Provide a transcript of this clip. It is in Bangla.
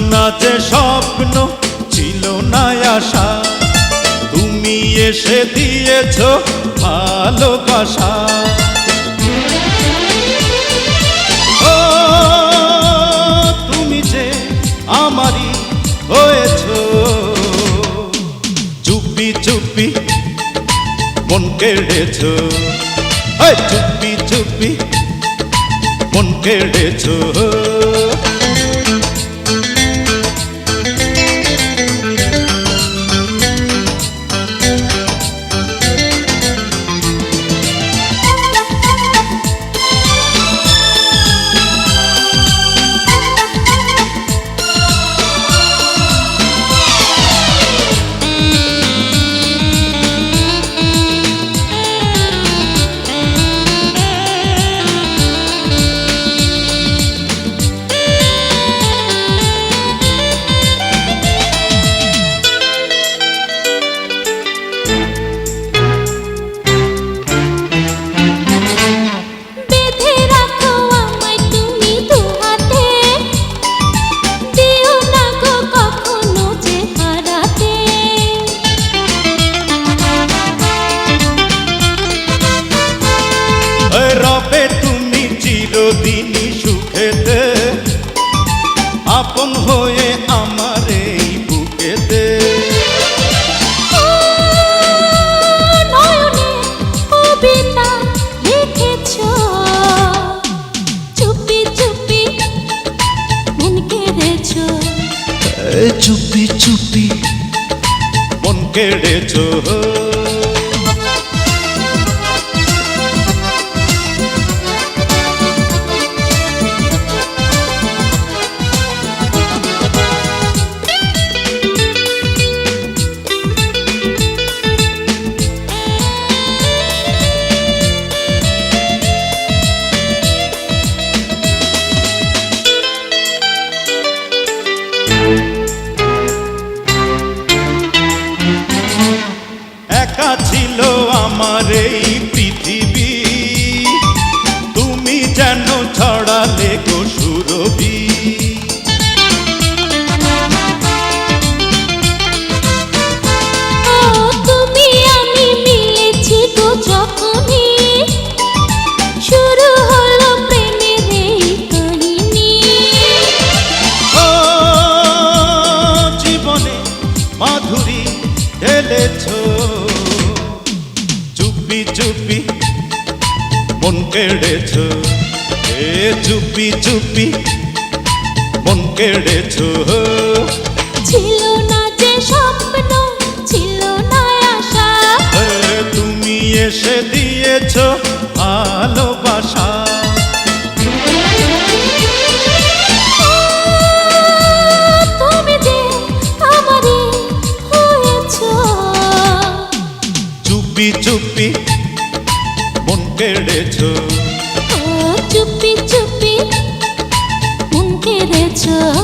না যে স্বপ্ন, ছিল না আশা। তুমি এসে দিয়েছ ভালোবাসা। যে আমারই হয়েছ। চুপি চুপি মন কেড়েছ চুপি চুপি মন কেড়েছ চিরদিনই সুখেতে আপন হয়ে আমার এই বুকেতে। চুপি চুপি মন কেড়েছো। ও তুমি আমি মিলেছি তো যখনই। শুরু হলো প্রেমের এই কাহিনী। ও জীবনে মাধুরী ঢেলেছ। চুপি চুপি মন কেড়েছ। এ চুপি চুপি মন কেড়েছ? ছিল না যে স্বপ্ন ছিল না আশা। তুমি এসে দিয়েছ ভালোবাসা। চুপি চুপি মন কেড়েছ। ও